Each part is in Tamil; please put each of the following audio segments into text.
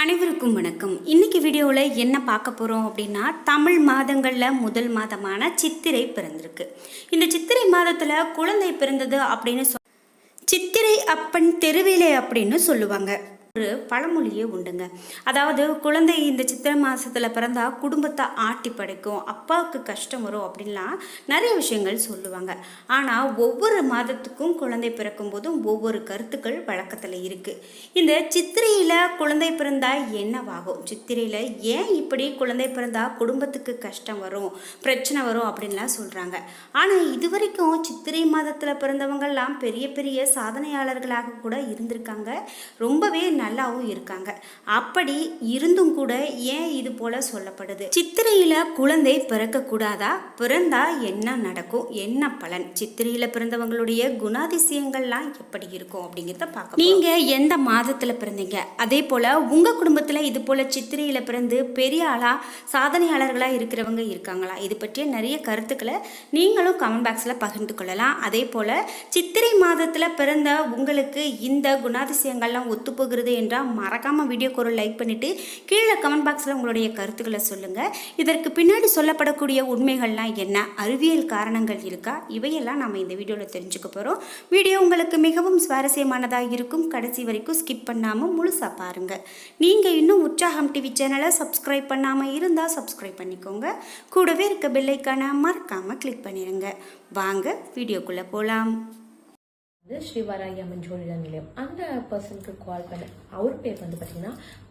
அனைவருக்கும் வணக்கம். இன்னைக்கு வீடியோவில் என்ன பார்க்க போகிறோம் அப்படின்னா தமிழ் மாதங்களில் முதல் மாதமான சித்திரை பிறந்திருக்கு. இந்த சித்திரை மாதத்தில் குழந்தை பிறந்தது அப்படின்னு சொ சித்திரை அப்பன் தெருவிலே அப்படின்னு சொல்லுவாங்க. ஒரு பழமொழியே உண்டுங்க. அதாவது குழந்தை இந்த சித்திரை மாதத்தில் பிறந்தா குடும்பத்தை ஆட்டி படைக்கும் அப்பாவுக்கு கஷ்டம் வரும் அப்படின்லாம் நிறைய விஷயங்கள் சொல்லுவாங்க. ஆனால் ஒவ்வொரு மாதத்துக்கும் குழந்தை பிறக்கும் போதும் ஒவ்வொரு கருத்துக்கள் வழக்கத்தில் இருக்குது இந்த சித்திரையில் குழந்தை பிறந்தால் என்னவாகும்? சித்திரையில் ஏன் இப்படி குழந்தை பிறந்தால் குடும்பத்துக்கு கஷ்டம் வரும் பிரச்சனை வரும் அப்படின்லாம் சொல்கிறாங்க ஆனால் இது வரைக்கும் சித்திரை மாதத்தில் பிறந்தவங்கள்லாம் பெரிய பெரிய சாதனையாளர்களாக கூட இருந்திருக்காங்க. ரொம்பவே நல்லாவும் இருக்காங்க. அப்படி இருந்தும் கூட ஏன் இது போல சொல்லப்படுது? சித்திரையில குழந்தை பிறக்கக்கூடாதா? பிறந்தா என்ன நடக்கும்? என்ன பலன்? சித்திரையில பிறந்தவங்களுடைய குணாதிசயங்கள்லாம் எப்படி இருக்கும் அப்படிங்கிறத பார்க்க நீங்க எந்த மாதத்துல பிறந்தீங்க? அதே போல உங்க குடும்பத்துல இது போல சித்திரையில பிறந்து பெரிய ஆளா சாதனையாளர்களா இருக்கிறவங்க இருக்காங்களா? இது பற்றிய நிறைய கருத்துக்களை நீங்களும் கமெண்ட் பாக்ஸ்ல பகிர்ந்து கொள்ளலாம். அதே போல சித்திரை மாதத்துல பிறந்த உங்களுக்கு இந்த குணாதிசயங்கள்லாம் இருந்தது என்றால் மறக்காமல் வீடியோக்கு ஒரு லைக் பண்ணிவிட்டு கீழே கமெண்ட் பாக்ஸில் உங்களுடைய கருத்துக்களை சொல்லுங்கள் இதற்கு பின்னாடி சொல்லப்படக்கூடிய உண்மைகள்லாம் என்ன? அறிவியல் காரணங்கள் இருக்கா? இவையெல்லாம் நம்ம இந்த வீடியோவில் தெரிஞ்சுக்க போகிறோம் வீடியோ உங்களுக்கு மிகவும் சுவாரஸ்யமானதாக இருக்கும். கடைசி வரைக்கும் ஸ்கிப் பண்ணாமல் முழுசாக பாருங்கள் நீங்கள் இன்னும் உற்சாகம் டிவி சேனலை சப்ஸ்கிரைப் பண்ணாமல் இருந்தால் சப்ஸ்கிரைப் பண்ணிக்கோங்க. கூடவே இருக்க பெல்லைக்கான மறக்காமல் கிளிக் பண்ணிடுங்க. வாங்க வீடியோக்குள்ளே போகலாம் ஸ்ரீவாராயி அம்மன் ஜோதிட நிலையம். அந்த பர்சனுக்கு கால் பண்ணேன் அவர் பேர் வந்து பார்த்தீங்கன்னா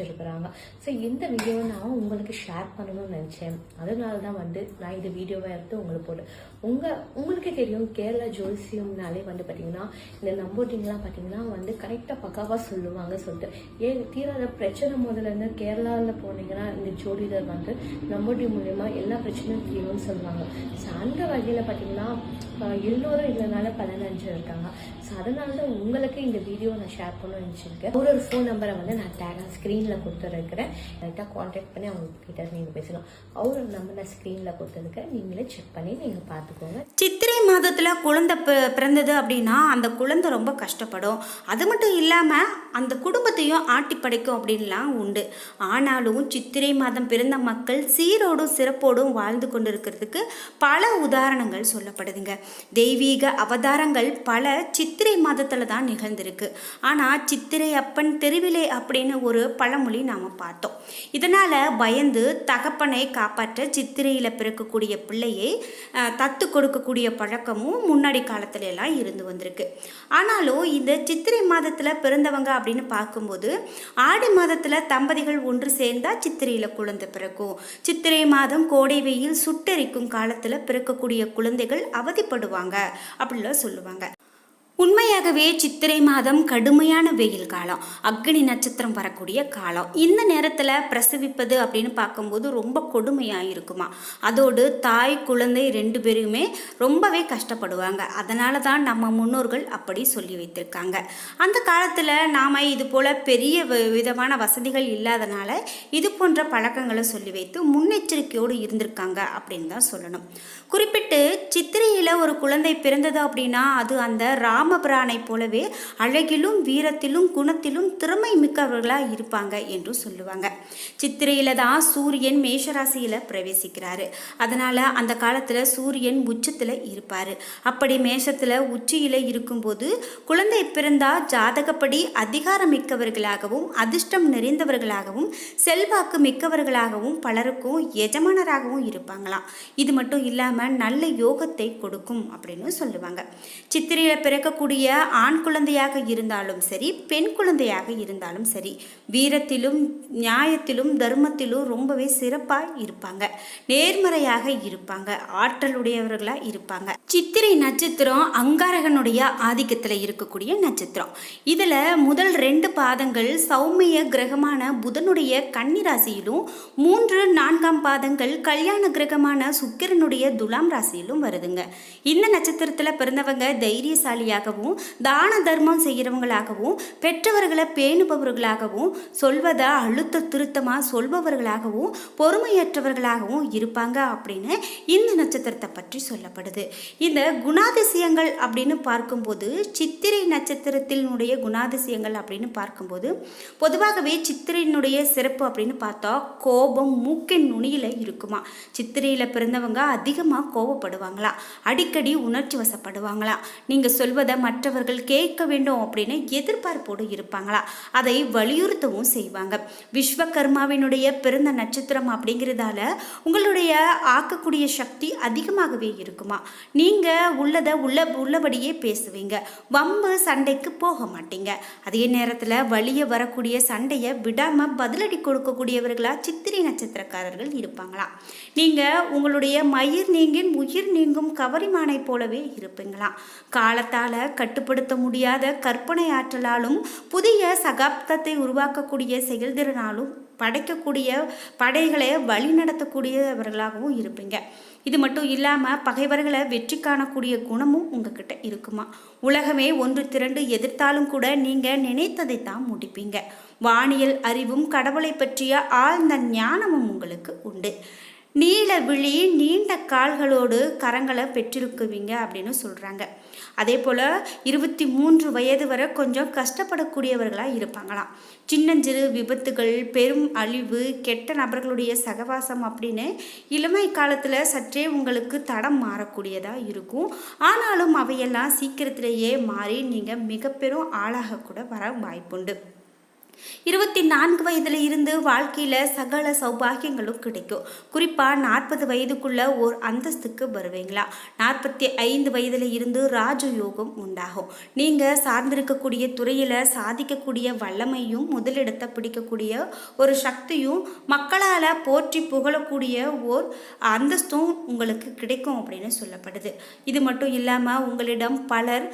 அறிஞ்சிருக்கிறாங்க ஸோ இந்த வீடியோவை நான் உங்களுக்கு ஷேர் பண்ணணும்னு நினச்சேன். அதனால தான் வந்து நான் இந்த வீடியோவை எடுத்து உங்களுக்கு போட்டு உங்கள் உங்களுக்கே தெரியும் கேரளா ஜோசியம்னாலே வந்து பார்த்தீங்கன்னா இந்த நம்போட்டிங்லாம் பார்த்தீங்கன்னா வந்து கரெக்டாக பக்காவாக சொல்லுவாங்க சொல்லிட்டு. ஏன் தீராத பிரச்சனை முதல்ல இருந்து கேரளாவில் போனீங்கன்னா இந்த ஜோதிடர் வந்து நம்போட்டி மூலயமா எல்லா பிரச்சனையும் தீரும்னு சொல்லுவாங்க. ஸோ அந்த வகையில் பார்த்தீங்கன்னா எல்லோரும் இதனால பலனஞ்சு இருக்காங்க. ஸோ அதனால தான் உங்களுக்கு இந்த வீடியோ நான் ஷேர் பண்ணணும்னு நினச்சிருக்கேன். ஒரு ஒரு ஃபோன் நம்பரை வந்து நான் டேகாக ஸ்க்ரீனில் கொடுத்துருக்கிறேன். கரெக்டாக காண்டாக்ட் பண்ணி அவங்க கிட்ட நீங்கள் பேசலாம் அவரோட நம்பர் நான் ஸ்க்ரீனில் கொடுத்துருக்கேன் நீங்களே செக் பண்ணி நீங்கள் பார்த்துக்கோங்க. சித்திரை மாதத்தில் குழந்தை பிறந்தது அப்படின்னா அந்த குழந்தை ரொம்ப கஷ்டப்படும். அது மட்டும் இல்லாமல் அந்த குடும்பத்தையும் ஆட்டி படைக்கும் அப்படின்லாம் உண்டு. ஆனாலும் சித்திரை மாதம் பிறந்த மக்கள் சீரோடும் சிறப்போடும் வாழ்ந்து கொண்டிருக்கிறதுக்கு பல உதாரணங்கள் சொல்லப்படுதுங்க. தெய்வீக அவதாரங்கள் பல சித்திரை மாதத்தில் தான் நிகழ்ந்திருக்கு. ஆனால் சித்திரை அப்பன் தெருவிலே அப்படின்னு ஒரு பழமொழி நாம் பார்த்தோம். இதனால் பயந்து தகப்பனை காப்பாற்ற சித்திரையில் பிறக்கக்கூடிய பிள்ளையை தத்து கொடுக்கக்கூடிய பழக்கமும் முன்னாடி காலத்துல எல்லாம் இருந்து வந்திருக்கு. ஆனாலும் இந்த சித்திரை மாதத்தில் பிறந்தவங்க அப்படின்னு பார்க்கும்போது ஆடி மாதத்தில் தம்பதிகள் ஒன்று சேர்ந்தா சித்திரையில் குழந்தை பிறக்கும். சித்திரை மாதம் கோடை வெயில் சுட்டெரிக்கும் காலத்தில் பிறக்கக்கூடிய குழந்தைகள் அவதிப்படுவாங்க அப்படிலாம் சொல்லுவாங்க. உண்மையாகவே சித்திரை மாதம் கடுமையான வெயில் காலம் அக்னி நட்சத்திரம் வரக்கூடிய காலம். இந்த நேரத்தில் பிரசவிப்பது அப்படின்னு பார்க்கும்போது ரொம்ப கொடுமையாக இருக்குமா? அதோடு தாய் குழந்தை ரெண்டு பேருமே ரொம்பவே கஷ்டப்படுவாங்க. அதனால தான் நம்ம முன்னோர்கள் அப்படி சொல்லி வைத்திருக்காங்க. அந்த காலத்தில் நாம் இது போல் பெரிய வி- விதமான வசதிகள் இல்லாதனால இது போன்ற பழக்கங்களை சொல்லி வைத்து முன்னெச்சரிக்கையோடு இருந்திருக்காங்க அப்படின்னு தான் சொல்லணும். குறிப்பிட்டு சித்திரையில் ஒரு குழந்தை பிறந்தது அப்படின்னா அது அந்த ராமபிரானை போலவே அழகிலும் வீரத்திலும் குணத்திலும் திறமை மிக்கவர்களாக இருப்பாங்க என்று சொல்லுவாங்க. சித்திரையில் தான் சூரியன் மேஷராசியில் பிரவேசிக்கிறாரு. அதனால் அந்த காலத்தில் சூரியன் உச்சத்தில் இருப்பார். அப்படி மேஷத்தில் உச்சியில் இருக்கும்போது குழந்தை பிறந்தா ஜாதகப்படி அதிகாரம் மிக்கவர்களாகவும் அதிர்ஷ்டம் நிறைந்தவர்களாகவும் செல்வாக்கு மிக்கவர்களாகவும் பலருக்கும் எஜமானராகவும் இருப்பாங்களாம். இது மட்டும் இல்லாமல் நல்ல யோகத்தை கொடுக்கும் அப்படின்னு சொல்லுவாங்க. சித்திரையில் பிறக்க பிறக்கக்கூடிய ஆண் குழந்தையாக இருந்தாலும் சரி பெண் குழந்தையாக இருந்தாலும் சரி வீரத்திலும் நியாயத்திலும் தர்மத்திலும் ரொம்பவே சிறப்பாக இருப்பாங்க. நேர்மறையாக இருப்பாங்க. ஆற்றலுடையவர்களாக இருப்பாங்க. சித்திரை நட்சத்திரம் அங்காரகனுடைய ஆதிக்கத்தில் இருக்கக்கூடிய நட்சத்திரம். இதில் முதல் ரெண்டு பாதங்கள் சௌமிய கிரகமான புதனுடைய கன்னிராசியிலும் மூன்று நான்காம் பாதங்கள் கல்யாண கிரகமான சுக்கிரனுடைய துலாம் ராசியிலும் வருதுங்க. இந்த நட்சத்திரத்தில் பிறந்தவங்க தைரியசாலியாக தைரியசாலியாகவும் தான தர்மம் செய்கிறவங்களாகவும் பெற்றவர்களை பேணுபவர்களாகவும் சொல்வதை அழுத்த திருத்தமாக சொல்பவர்களாகவும் பொறுமையற்றவர்களாகவும் இருப்பாங்க அப்படின்னு இந்த நட்சத்திரத்தை பற்றி சொல்லப்படுது. இந்த குணாதிசயங்கள் அப்படின்னு பார்க்கும்போது சித்திரை நட்சத்திரத்தினுடைய குணாதிசயங்கள் அப்படின்னு பார்க்கும்போது பொதுவாகவே சித்திரையினுடைய சிறப்பு அப்படின்னு பார்த்தா கோபம் மூக்கின் நுனியில் இருக்குமா. சித்திரையில் பிறந்தவங்க அதிகமாக கோபப்படுவாங்களா. அடிக்கடி உணர்ச்சி வசப்படுவாங்களா. நீங்கள் சொல்வதை மற்றவர்கள் கேட்க வேண்டும் அப்படின்னு எதிர்பார்ப்போடு இருப்பாங்களா? அதை வலியுறுத்தவும் செய்வாங்க. விஸ்வகர்மாவினுடைய பிறந்த நட்சத்திரம் அப்படிங்கிறதால உங்களுடைய ஆக்கக்கூடிய சக்தி அதிகமாகவே இருக்குமா? நீங்கள் உள்ளதை உள்ள உள்ளபடியே பேசுவீங்க. வம்பு சண்டைக்கு போக மாட்டீங்க. அதே நேரத்தில் வழிய வரக்கூடிய சண்டையை விடாமல் பதிலடி கொடுக்கக்கூடியவர்களா சித்திரை நட்சத்திரக்காரர்கள் இருப்பாங்களா? நீங்கள் உங்களுடைய மயிர் நீங்கின் உயிர் நீங்கும் கவரிமானை போலவே இருப்பீங்களாம் காலத்தால் கட்டுப்படுத்த முடியாத கற்பனை ஆற்றலாலும் புதிய சகாப்தத்தை உருவாக்கக்கூடிய செயல்திறனாலும் படைக்கக்கூடிய படைகளை வழிநடத்தக்கூடியவர்களாகவும் இருப்பீங்க. இது மட்டும் இல்லாமல் பகைவர்களை வெற்றி காணக்கூடிய குணமும் உங்ககிட்ட இருக்குமா? உலகமே ஒன்று திரண்டு எதிர்த்தாலும் கூட நீங்கள் நினைத்ததை தான் முடிப்பீங்க. வானியல் அறிவும் கடவுளை பற்றிய ஆழ்ந்த ஞானமும் உங்களுக்கு உண்டு. நீல விழி நீண்ட கால்களோடு கரங்களை பெற்றிருக்குவீங்க அப்படின்னு சொல்கிறாங்க அதே போல் இருபத்தி மூன்று வயது வரை கொஞ்சம் கஷ்டப்படக்கூடியவர்களாக இருப்பாங்களாம். சின்னஞ்சிறு விபத்துகள் பெரும் அழிவு கெட்ட நபர்களுடைய சகவாசம் அப்படின்னு இளமை காலத்தில் சற்றே உங்களுக்கு தடம் மாறக்கூடியதாக இருக்கும். ஆனாலும் அவையெல்லாம் சீக்கிரத்திலேயே மாறி நீங்கள் மிக பெரும் ஆளாக கூட வர வாய்ப்புண்டு. இருபத்தி நான்கு வயதுல இருந்து வாழ்க்கையில் சகல சௌபாகியங்களும் கிடைக்கும். குறிப்பாக நாற்பது வயதுக்குள்ள ஒரு அந்தஸ்துக்கு வருவீங்களா? நாற்பத்தி ஐந்து வயதுல இருந்து ராஜயோகம் உண்டாகும். நீங்கள் சார்ந்திருக்கக்கூடிய துறையில் சாதிக்கக்கூடிய வல்லமையும் முதலிடத்தை பிடிக்கக்கூடிய ஒரு சக்தியும் மக்களால் போற்றி புகழக்கூடிய ஓர் அந்தஸ்தும் உங்களுக்கு கிடைக்கும் அப்படின்னு சொல்லப்படுது. இது மட்டும் இல்லாமல் உங்களிடம் பலர்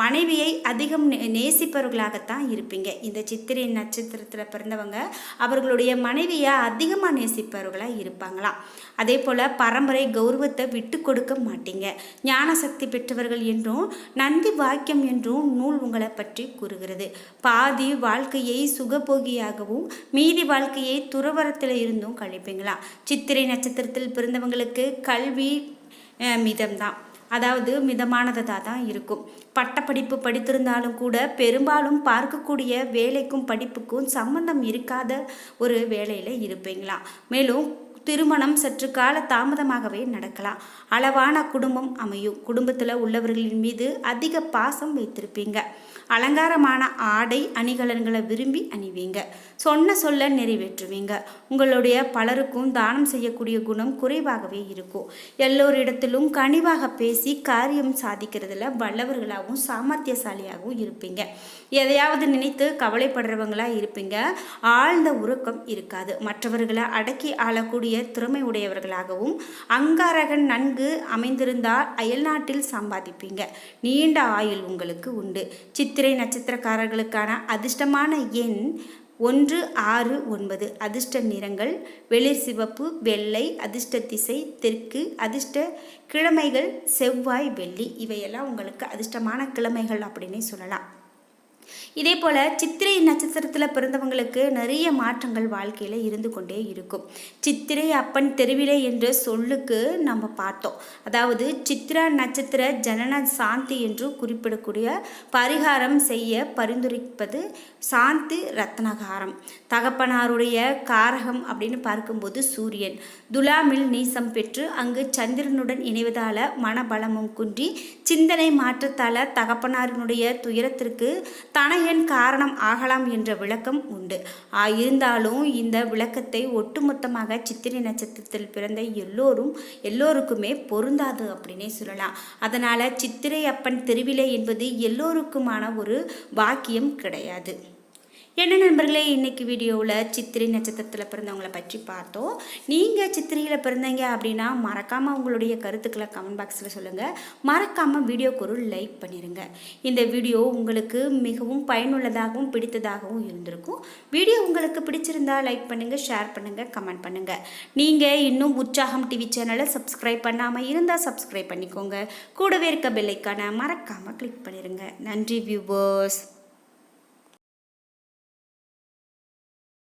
மனைவியை அதிகம் நேசிப்பவர்களாகத்தான் இருப்பீங்க. இந்த சித்திரை நட்சத்திரத்தில் பிறந்தவங்க அவர்களுடைய மனைவியை அதிகமாக நேசிப்பவர்களாக இருப்பாங்களாம். அதே போல் பரம்பரை கௌரவத்தை விட்டு கொடுக்க மாட்டீங்க. ஞான சக்தி பெற்றவர்கள் என்றும் நந்தி வாக்கியம் என்றும் நூல் உங்களை பற்றி கூறுகிறது. பாதி வாழ்க்கையை சுகபோகியாகவும் மீதி வாழ்க்கையை துறவரத்தில் இருந்தும் கழிப்பீங்களாம். சித்திரை நட்சத்திரத்தில் பிறந்தவங்களுக்கு கல்வி மிதம்தான். அதாவது மிதமானதாக தான் இருக்கும். பட்டப்படிப்பு படித்திருந்தாலும் கூட பெரும்பாலும் பார்க்கக்கூடிய வேலைக்கும் படிப்புக்கும் சம்பந்தம் இருக்காத ஒரு வேலையில் இருப்பீங்களா? மேலும் திருமணம் சற்று கால தாமதமாகவே நடக்கலாம். அளவான குடும்பம் அமையும். குடும்பத்தில் உள்ளவர்களின் மீது அதிக பாசம் வைத்திருப்பீங்க. அலங்காரமான ஆடை அணிகலன்களை விரும்பி அணிவீங்க. சொன்ன சொல்ல நிறைவேற்றுவீங்க. உங்களுடைய பலருக்கும் தானம் செய்யக்கூடிய குணம் குறைவாகவே இருக்கும். எல்லோரிடத்திலும் கனிவாக பேசி காரியம் சாதிக்கிறதுல வல்லவர்களாகவும் சாமர்த்தியசாலியாகவும் இருப்பீங்க. எதையாவது நினைத்து கவலைப்படுறவங்களா இருப்பீங்க. ஆழ்ந்த உறக்கம் இருக்காது. மற்றவர்களை அடக்கி ஆளக்கூடிய திறமை உடையவர்களாகவும் அங்காரகன் நன்கு அமைந்திருந்தால் அயல்நாட்டில் சம்பாதிப்பீங்க. நீண்ட ஆயுள் உங்களுக்கு உண்டு. சித்திரை நட்சத்திரக்காரர்களுக்கான அதிர்ஷ்டமான எண் ஒன்று ஆறு ஒன்பது. அதிர்ஷ்ட நிறங்கள் வெளிர் சிவப்பு வெள்ளை அதிர்ஷ்ட திசை தெற்கு அதிர்ஷ்ட கிழமைகள் செவ்வாய் வெள்ளி. இவையெல்லாம் உங்களுக்கு அதிர்ஷ்டமான கிழமைகள் அப்படின்னே சொல்லலாம். இதே போல் சித்திரை நட்சத்திரத்தில் பிறந்தவங்களுக்கு நிறைய மாற்றங்கள் வாழ்க்கையில் இருந்து கொண்டே இருக்கும். சித்திரை அப்பன் தெருவிலே என்ற சொல்லுக்கு நம்ம பார்த்தோம். அதாவது சித்திரா நட்சத்திர ஜனன சாந்தி என்று குறிப்பிடக்கூடிய பரிகாரம் செய்ய பரிந்துரைப்பது சாந்தி ரத்னகாரம். தகப்பனாருடைய காரகம் அப்படின்னு பார்க்கும்போது சூரியன். துலாமில் நீசம் பெற்று அங்கு சந்திரனுடன் இணைவதால் மனபலமும் குன்றி சிந்தனை மாற்றத்தால் தகப்பனாரினுடைய துயரத்திற்கு தனைய ஆரியன் காரணம் ஆகலாம் என்ற விளக்கம் உண்டு. இருந்தாலும் இந்த விளக்கத்தை ஒட்டுமொத்தமாக சித்திரை நட்சத்திரத்தில் பிறந்த எல்லோரும் எல்லோருக்குமே பொருந்தாது அப்படின்னே சொல்லலாம். அதனால் சித்திரை அப்பன் திருவிழை என்பது எல்லோருக்குமான ஒரு வாக்கியம் கிடையாது. என்ன நண்பர்களே இன்னைக்கு வீடியோவில் சித்திரை நட்சத்திரத்தில் பிறந்தவங்களை பற்றி பார்த்தோம். நீங்கள் சித்திரையில் பிறந்தீங்க அப்படின்னா மறக்காமல் உங்களுடைய கருத்துக்களை கமெண்ட் பாக்ஸில் சொல்லுங்கள் மறக்காமல் வீடியோக்கு ஒரு லைக் பண்ணிடுங்க இந்த வீடியோ உங்களுக்கு மிகவும் பயனுள்ளதாகவும் பிடித்ததாகவும் இருந்திருக்கும். வீடியோ உங்களுக்கு பிடிச்சிருந்தா லைக் பண்ணுங்கள் ஷேர் பண்ணுங்கள் கமெண்ட் பண்ணுங்கள் நீங்கள் இன்னும் உற்சாகம் டிவி சேனலை சப்ஸ்கிரைப் பண்ணாமல் இருந்தால் சப்ஸ்கிரைப் பண்ணிக்கோங்க. கூடவே இருக்க பெல்லைக்கான மறக்காமல் கிளிக் பண்ணிடுங்க நன்றி வியூவர்ஸ்